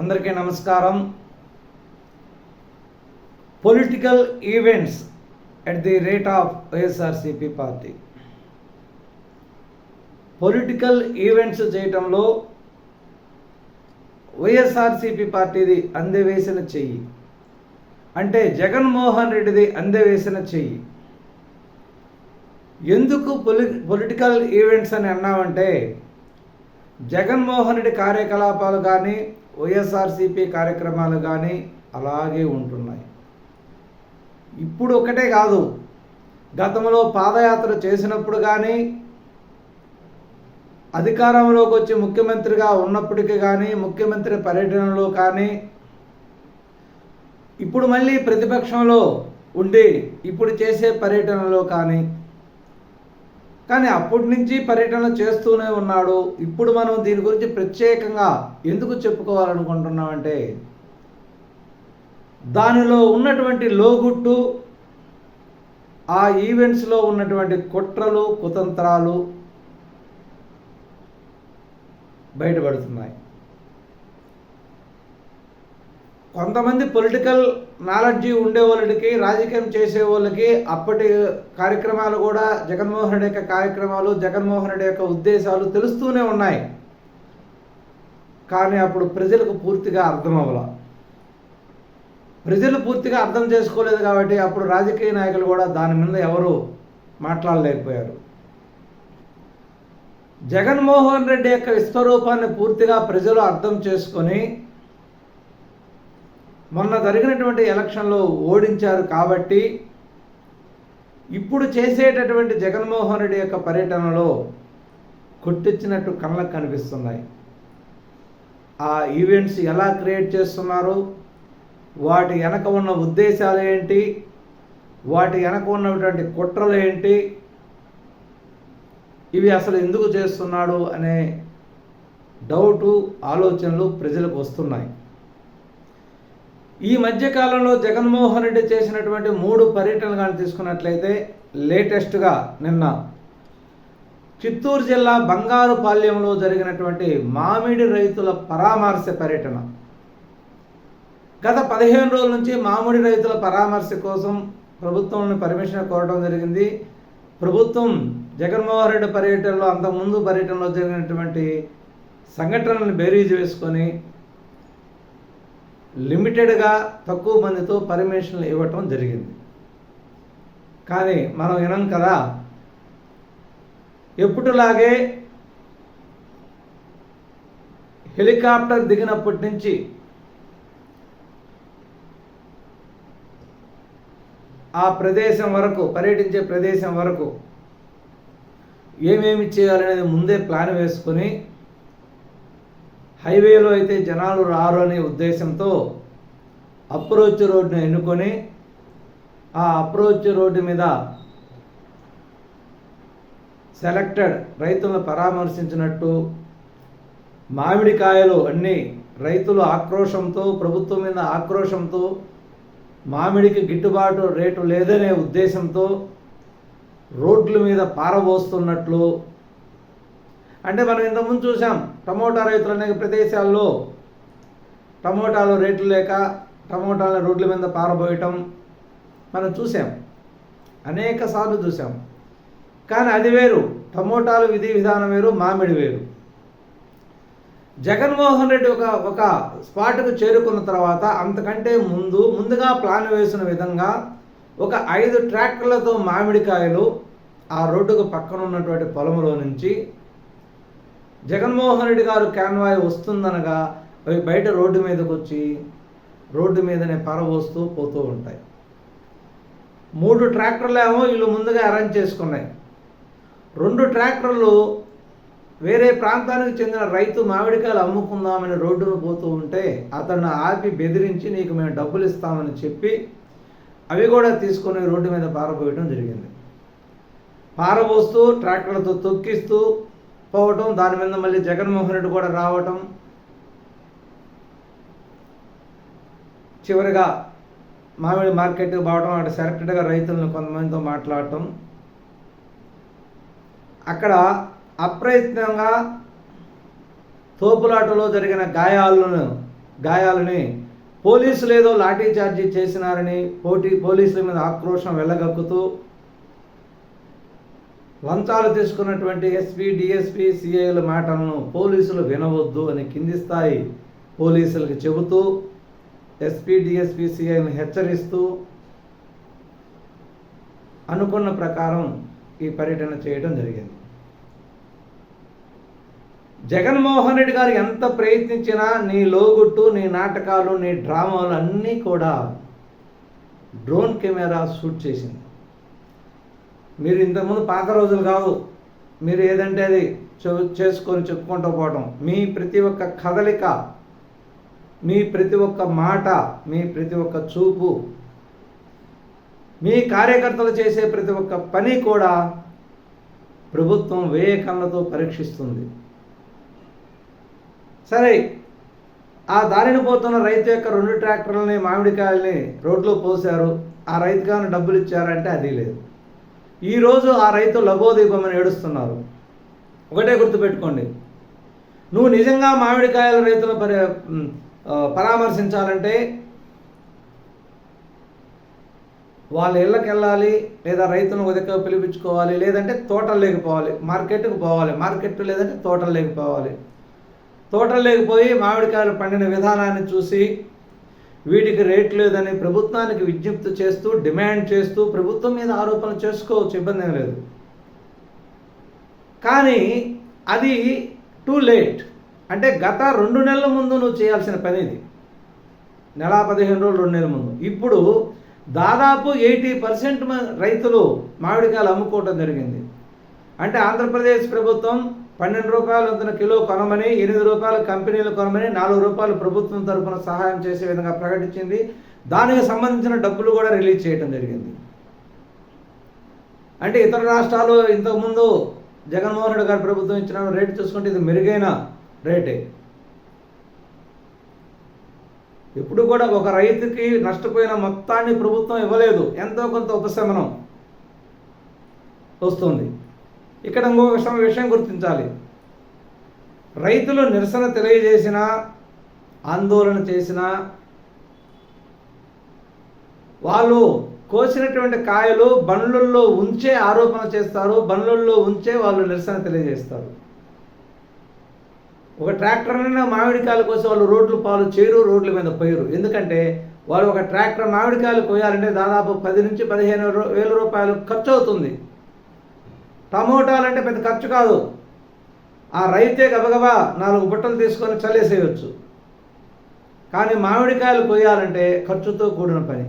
అందరికీ నమస్కారం. Political events at the rate of YSRCP party political events చేయటంలో వైఎస్ఆర్సిపి పార్టీది అందవేసిన చెయ్యి. అంటే జగన్మోహన్ రెడ్డిది అందవేసిన చెయ్యి. ఎందుకు పొలి పొలిటికల్ ఈవెంట్స్ అని అన్నామంటే జగన్మోహన్ రెడ్డి కార్యకలాపాలు కానీ వైఎస్ఆర్సీపీ కార్యక్రమాలు కానీ అలాగే ఉంటున్నాయి. ఇప్పుడు ఒకటే కాదు గతంలో పాదయాత్ర చేసినప్పుడు కానీ అధికారంలోకి వచ్చి ముఖ్యమంత్రిగా ఉన్నప్పటికీ కానీ ముఖ్యమంత్రి పర్యటనలో కానీ ఇప్పుడు మళ్ళీ ప్రతిపక్షంలో ఉండి ఇప్పుడు చేసే పర్యటనలో కానీ కానీ అప్పటి నుంచి పర్యటన చేస్తూనే ఉన్నాడు. ఇప్పుడు మనం దీని గురించి ప్రత్యేకంగా ఎందుకు చెప్పుకోవాలనుకుంటున్నామంటే దానిలో ఉన్నటువంటి లోగుట్టు ఆ ఈవెంట్స్లో ఉన్నటువంటి కుట్రలు కుతంత్రాలు బయటపడుతున్నాయి. కొంతమంది పొలిటికల్ నాలెడ్జి ఉండే వాళ్ళకి రాజకీయం చేసే వాళ్ళకి అప్పటి కార్యక్రమాలు కూడా జగన్మోహన్ రెడ్డి యొక్క కార్యక్రమాలు జగన్మోహన్ రెడ్డి యొక్క ఉద్దేశాలు తెలుస్తూనే ఉన్నాయి. కానీ అప్పుడు ప్రజలకు పూర్తిగా అర్థం అవ్వాల. ప్రజలు పూర్తిగా అర్థం చేసుకోలేదు కాబట్టి అప్పుడు రాజకీయ నాయకులు కూడా దాని మీద ఎవరు మాట్లాడలేకపోయారు. జగన్మోహన్ రెడ్డి యొక్క విశ్వరూపాన్ని పూర్తిగా ప్రజలు అర్థం చేసుకొని మొన్న జరిగినటువంటి ఎలక్షన్లో ఓడించారు కాబట్టి ఇప్పుడు చేసేటటువంటి జగన్మోహన్ రెడ్డి యొక్క పర్యటనలో కొట్టించినట్టు కళ్ళకు కనిపిస్తున్నాయి. ఆ ఈవెంట్స్ ఎలా క్రియేట్ చేస్తున్నారు? వాటి వెనక ఉన్న ఉద్దేశాలు ఏంటి? వాటి వెనక ఉన్నటువంటి కుట్రలు ఏంటి? ఇవి అసలు ఎందుకు చేస్తున్నాడు అనే డౌటు ఆలోచనలు ప్రజలకు వస్తున్నాయి. ఈ మధ్యకాలంలో జగన్మోహన్ రెడ్డి చేసినటువంటి మూడు పర్యటనలు కానీ తీసుకున్నట్లయితే లేటెస్ట్గా నిన్న చిత్తూరు జిల్లా బంగారుపాల్యంలో జరిగినటువంటి మామిడి రైతుల పరామర్శ పర్యటన. గత పదిహేను రోజుల నుంచి మామిడి రైతుల పరామర్శ కోసం ప్రభుత్వం పర్మిషన్ కోరడం జరిగింది. ప్రభుత్వం జగన్మోహన్ రెడ్డి పర్యటనలో అంతకుముందు పర్యటనలో జరిగినటువంటి సంఘటనలను బేరీజు వేసుకొని లిమిటెడ్గా తక్కువ మందితో పర్మిషన్లు ఇవ్వటం జరిగింది. కానీ మనం వినం కదా ఎప్పుడులాగే హెలికాప్టర్ దిగినప్పటి నుంచి ఆ ప్రదేశం వరకు పర్యటించే ప్రదేశం వరకు ఏమేమి చేయాలనేది ముందే ప్లాన్ వేసుకొని హైవేలో అయితే జనాలు రారు అనే ఉద్దేశంతో అప్రోచ్ రోడ్ను ఎన్నుకొని ఆ అప్రోచ్ రోడ్డు మీద సెలెక్టెడ్ రైతులను పరామర్శించినట్టు మామిడికాయలు అన్నీ రైతులు ఆక్రోషంతో ప్రభుత్వం మీద ఆక్రోషంతో మామిడికి గిట్టుబాటు రేటు లేదనే ఉద్దేశంతో రోడ్ల మీద పారబోస్తున్నట్లు అంటే మనం ఇంతకుముందు చూసాం టమోటా రైతులు అనేక ప్రదేశాల్లో టమోటాలు రేట్లు లేక టమోటాల రోడ్ల మీద పారబోయటం మనం చూసాం అనేక సార్లు చూసాం కానీ అది వేరు టమోటాలు విధి విధానం వేరు మామిడి వేరు. జగన్మోహన్ రెడ్డి ఒక ఒక స్పాట్కు చేరుకున్న తర్వాత అంతకంటే ముందు ముందుగా ప్లాన్ వేసిన విధంగా ఒక ఐదు ట్రాక్టర్లతో మామిడికాయలు ఆ రోడ్డుకు పక్కన ఉన్నటువంటి పొలంలో నుంచి జగన్మోహన్ రెడ్డి గారు క్యాన్వాయ్ వస్తుందనగా అవి బయట రోడ్డు మీదకి వచ్చి రోడ్డు మీదనే పరవోస్తూ పోతూ ఉంటాయి. మూడు ట్రాక్టర్లేమో వీళ్ళు ముందుగా అరేంజ్ చేసుకున్నాయి. రెండు ట్రాక్టర్లు వేరే ప్రాంతానికి చెందిన రైతు మామిడికాయలు అమ్ముకుందామని రోడ్డును పోతూ ఉంటే అతను ఆపి బెదిరించి నీకు మేము డబ్బులు ఇస్తామని చెప్పి అవి కూడా తీసుకొని రోడ్డు మీద పారబోయటం జరిగింది. పారబోస్తూ ట్రాక్టర్లతో తొక్కిస్తూ పోవటం దాని మీద మళ్ళీ జగన్మోహన్ రెడ్డి కూడా రావటం. చివరిగా మామిడి మార్కెట్ పోవడం అక్కడ సెలెక్టెడ్గా రైతులను కొంతమందితో మాట్లాడటం. అక్కడ అప్రయత్నంగా తోపులాటలో జరిగిన గాయాలను గాయాలని పోలీసులు ఏదో లాఠీ చార్జీ చేసినారని పోటీ పోలీసుల మీద ఆక్రోశం వెళ్ళగక్కుతూ లంచాలు తీసుకున్నటువంటి ఎస్పీ డిఎస్పీ సిఐల మాటలను పోలీసులు వినవద్దు అని కింది స్థాయి పోలీసులకు చెబుతూ ఎస్పీ డిఎస్పీ సిఐని హెచ్చరిస్తూ అనుకున్న ప్రకారం ఈ పర్యటన చేయడం జరిగింది. జగన్మోహన్ రెడ్డి గారు ఎంత ప్రయత్నించినా నీ లోగుట్టు నీ నాటకాలు నీ డ్రామాలు అన్నీ కూడా డ్రోన్ కెమెరా షూట్ చేసింది. మీరు ఇంతకుముందు పాత రోజులు కాదు మీరు ఏదంటే అది చేసుకొని చెప్పుకుంటూ పోవటం. మీ ప్రతి ఒక్క కదలిక మీ ప్రతి ఒక్క మాట మీ ప్రతి ఒక్క చూపు మీ కార్యకర్తలు చేసే ప్రతి ఒక్క పని కూడా ప్రభుత్వం వేయ కళ్ళతో పరీక్షిస్తుంది. సరే ఆ దారిని పోతున్న రైతు యొక్క రెండు ట్రాక్టర్లని మామిడికాయల్ని రోడ్లో పోశారు. ఆ రైతుగాను డబ్బులు ఇచ్చారంటే అది లేదు. ఈరోజు ఆ రైతు లబోదీపమని ఏడుస్తున్నారు. ఒకటే గుర్తుపెట్టుకోండి. నువ్వు నిజంగా మామిడికాయల రైతుల పరి పరామర్శించాలంటే వాళ్ళ ఇళ్ళకి వెళ్ళాలి లేదా రైతులను ఉదక పిలిపించుకోవాలి లేదంటే తోటల్లోకి పోవాలి మార్కెట్కు పోవాలి మార్కెట్ లేదంటే తోటల్లోకి పోవాలి. తోటల్లోకి పోయి మామిడికాయలు పండిన విధానాన్ని చూసి వీటికి రేట్ లేదని ప్రభుత్వానికి విజ్ఞప్తి చేస్తూ డిమాండ్ చేస్తూ ప్రభుత్వం మీద ఆరోపణలు చేసుకోవచ్చు ఇబ్బంది ఏం లేదు. కానీ అది టూ లేట్. అంటే గత రెండు నెలల ముందు నువ్వు చేయాల్సిన పని ఇది. నెల పదిహేను రోజులు రెండు నెలల ముందు. ఇప్పుడు దాదాపు ఎయిటీ పర్సెంట్ రైతులు మామిడికాయలు అమ్ముకోవటం జరిగింది. అంటే ఆంధ్రప్రదేశ్ ప్రభుత్వం పన్నెండు రూపాయలు వంతున కిలో కొనమని ఎనిమిది రూపాయలు కంపెనీలు కొనమని నాలుగు రూపాయలు ప్రభుత్వం తరఫున సహాయం చేసే విధంగా ప్రకటించింది. దానికి సంబంధించిన డబ్బులు కూడా రిలీజ్ చేయడం జరిగింది. అంటే ఇతర రాష్ట్రాలు ఇంతకుముందు జగన్మోహన్ రెడ్డి గారి ప్రభుత్వం ఇచ్చిన రేటు చూసుకుంటే ఇది మెరుగైన రేటే. ఎప్పుడు కూడా ఒక రైతుకి నష్టపోయిన మొత్తాన్ని ప్రభుత్వం ఇవ్వలేదు. ఎంతో కొంత ఉపశమనం వస్తుంది. ఇక్కడ ఇంకొక విషయం- విషయం గుర్తించాలి. రైతులు నిరసన తెలియజేసిన ఆందోళన చేసిన వాళ్ళు కోసినటువంటి కాయలు బండ్లల్లో ఉంచే ఆరోపణ చేస్తారు బండ్లల్లో ఉంచే వాళ్ళు నిరసన తెలియజేస్తారు. ఒక ట్రాక్టర్ అయినా మామిడికాయలు కోసి వాళ్ళు రోడ్లు పాలు చేయరు రోడ్ల మీద పోయరు. ఎందుకంటే వాళ్ళు ఒక ట్రాక్టర్ మామిడికాయలు కోయాలంటే దాదాపు పది నుంచి పదిహేను వేల రూపాయలు ఖర్చు అవుతుంది. టమోటాలు అంటే పెద్ద ఖర్చు కాదు. ఆ రైతే గబగబా నాలుగు బుట్టలు తీసుకొని చల్లేసేయచ్చు. కానీ మామిడికాయలు కొయ్యాలంటే ఖర్చుతో కూడిన పని.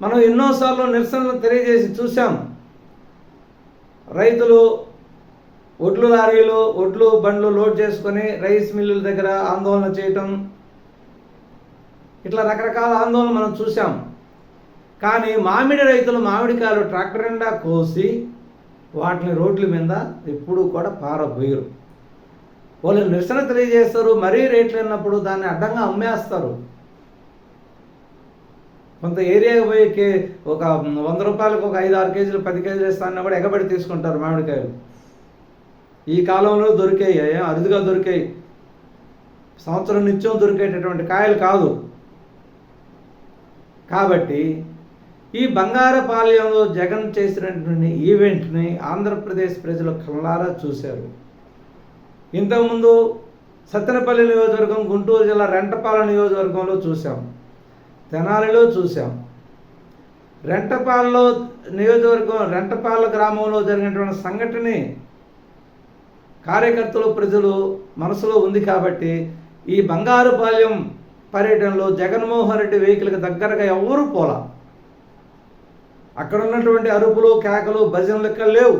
మనం ఎన్నోసార్లు నిరసనలు తెలియజేసి చూసాం రైతులు ఒడ్లు లారీలు ఒడ్లు బండ్లు లోడ్ చేసుకొని రైస్ మిల్లుల దగ్గర ఆందోళన చేయటం ఇట్లా రకరకాల ఆందోళన మనం చూసాం కానీ మామిడి రైతులు మామిడికాయలు ట్రాక్టర్ నిండా కోసి వాటిని రోడ్ల మీద ఎప్పుడూ కూడా పారబోయరు. వాళ్ళు నిరసన తెలియజేస్తారు మరీ రేట్లు ఉన్నప్పుడు దాన్ని అడ్డంగా అమ్మేస్తారు. కొంత ఏరియాకి పోయి ఒక వంద రూపాయలకు ఒక ఐదు ఆరు కేజీలు పది కేజీలు ఇస్తానన్నా కూడా ఎగబడి తీసుకుంటారు మామిడికాయలు. ఈ కాలంలో దొరికాయి అరుదుగా దొరికాయి. సంవత్సరం నిత్యం దొరికేటటువంటి కాయలు కాదు. కాబట్టి ఈ బంగారపాలెంలో జగన్ చేసినటువంటి ఈవెంట్ని ఆంధ్రప్రదేశ్ ప్రజలు కళ్ళారా చూశారు. ఇంతకుముందు సత్తెనపల్లి నియోజకవర్గం గుంటూరు జిల్లా రెంటపాల నియోజకవర్గంలో చూసాం తెనాలిలో చూసాం రెంటపాలలో నియోజకవర్గం రెంటపాల గ్రామంలో జరిగినటువంటి సంఘటనని కార్యకర్తలు ప్రజలు మనసులో ఉంది కాబట్టి ఈ బంగారుపాలెం పర్యటనలో జగన్మోహన్ రెడ్డి వెహికల్కి దగ్గరగా ఎవరూ పోలా. అక్కడ ఉన్నటువంటి అరుపులు కేకలు భజనలు లెక్క లేవు.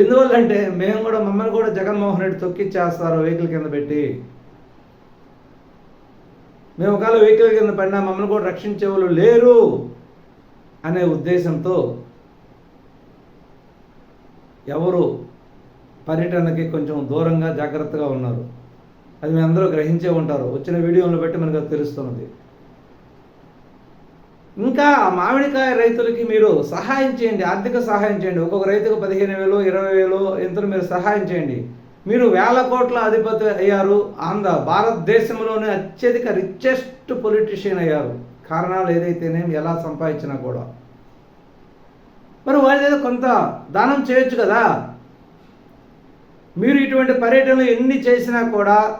ఎందువల్లంటే మేము కూడా మమ్మల్ని కూడా జగన్మోహన్ రెడ్డి తొక్కిచ్చేస్తారు వెహికల్ కింద పెట్టి. మేము ఒకవేళ వెహికల్ కింద పడినా మమ్మల్ని కూడా రక్షించే వాళ్ళు లేరు అనే ఉద్దేశంతో ఎవరు పర్యటనకి కొంచెం దూరంగా జాగ్రత్తగా ఉన్నారు. అది మీ అందరూ గ్రహించే ఉంటారు. వచ్చిన వీడియోలను బట్టి మనకు అది తెలుస్తున్నది. ఇంకా ఆ మామిడికాయ రైతులకి మీరు సహాయం చేయండి ఆర్థిక సహాయం చేయండి. ఒక్కొక్క రైతుకు పదిహేను వేలు ఇరవై వేలు ఎంతో మీరు సహాయం చేయండి. మీరు వేల కోట్ల అధిపతి అయ్యారు. ఆంధ్ర భారతదేశంలోనే అత్యధిక రిచెస్ట్ పొలిటీషియన్ అయ్యారు. కారణాలు ఏదైతేనేమి ఎలా సంపాదించినా కూడా. మరి వాళ్ళు కొంత దానం చేయొచ్చు కదా? మీరు ఇటువంటి పర్యటనలు ఎన్ని చేసినా కూడా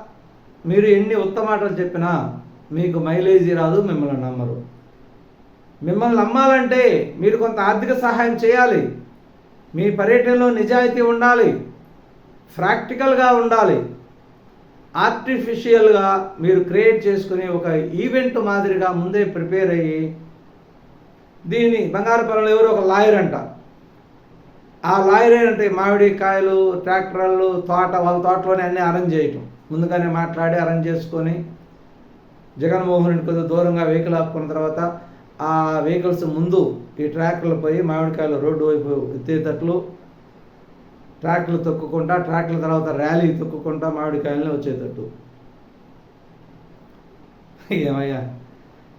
మీరు ఎన్ని ఉత్తమాటలు చెప్పినా మీకు మైలేజీ రాదు మిమ్మల్ని నమ్మరు. మిమ్మల్ని నమ్మాలంటే మీరు కొంత ఆర్థిక సహాయం చేయాలి. మీ పర్యటనలో నిజాయితీ ఉండాలి. ప్రాక్టికల్గా ఉండాలి. ఆర్టిఫిషియల్గా మీరు క్రియేట్ చేసుకుని ఒక ఈవెంట్ మాదిరిగా ముందే ప్రిపేర్ అయ్యి దీన్ని బంగారుపల్లిలో ఎవరో ఒక లాయర్ అంట. ఆ లాయర్ ఏంటంటే మామిడి కాయలు ట్రాక్టర్లు తోట వాళ్ళ తోటలోనే అన్నీ అరేంజ్ చేయటం. ముందుగానే మాట్లాడి అరేంజ్ చేసుకొని జగన్మోహన్ రెడ్డి కొద్దిగా దూరంగా వెహికల్ ఆపుకున్న తర్వాత ఆ వెహికల్స్ ముందు ఈ ట్రాక్లు పోయి మామిడికాయలు రోడ్డు వైపు ఎత్తేటట్లు ట్రాక్టర్లు తొక్కుకుంటా ట్రాక్ల తర్వాత ర్యాలీ తొక్కుకుంటా మామిడికాయలని వచ్చేటట్టు. ఏమయ్యా?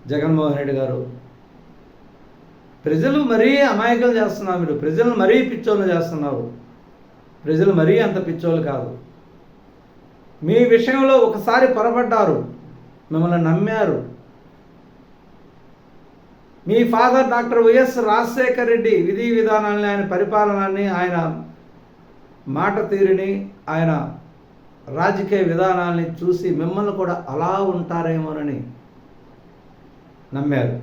జగన్మోహన్ రెడ్డి గారు. ప్రజలు మరీ అమాయకులు చేస్తున్నారు మీరు. ప్రజలు మరీ పిచ్చోళ్ళు చేస్తున్నారు. ప్రజలు మరీ అంత పిచ్చోళ్ళు కాదు. మీ విషయంలో ఒకసారి పొరపడ్డారు. మిమ్మల్ని నమ్మారు. మీ father doctor YS Rajasekhar Reddy విధి విధానాన్ని ఆయన పరిపాలనాన్ని ఆయన మాట తీరుని ఆయన రాజకీయ విధానాన్ని చూసి మిమ్మల్ని కూడా అలా ఉంటారేమోనని నమ్మారు.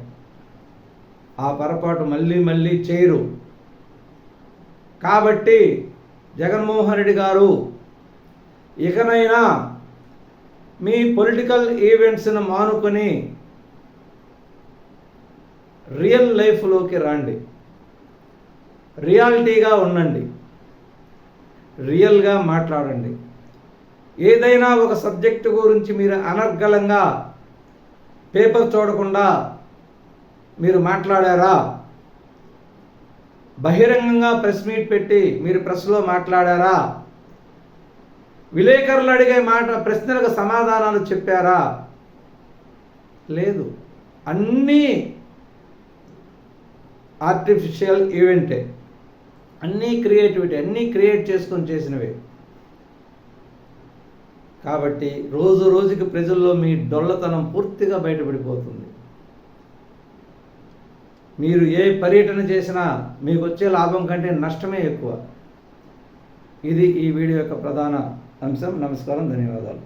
ఆ పొరపాటు మళ్ళీ మళ్ళీ చేయరు. కాబట్టి జగన్మోహన్ రెడ్డి గారు ఇకనైనా మీ పొలిటికల్ ఈవెంట్స్ను మానుకొని రియల్ లైఫ్లోకి రండి. రియాలిటీగా ఉండండి. రియల్గా మాట్లాడండి. ఏదైనా ఒక సబ్జెక్టు గురించి మీరు అనర్గళంగా పేపర్ చూడకుండా మీరు మాట్లాడారా? బహిరంగంగా ప్రెస్ మీట్ పెట్టి మీరు ప్రెస్లో మాట్లాడారా? విలేకరులు అడిగే మాట ప్రశ్నలకు సమాధానాలు చెప్పారా? లేదు. అన్నీ ఆర్టిఫిషియల్ ఈవెంటే. అన్నీ క్రియేటివిటీ అన్నీ క్రియేట్ చేసుకొని చేసినవే. కాబట్టి రోజు రోజుకి ప్రజల్లో మీ డొల్లతనం పూర్తిగా బయటపడిపోతుంది. మీరు ఏ పర్యటన చేసినా మీకు వచ్చే లాభం కంటే నష్టమే ఎక్కువ. ఇది ఈ వీడియో యొక్క ప్రధాన అంశం. నమస్కారం ధన్యవాదాలు.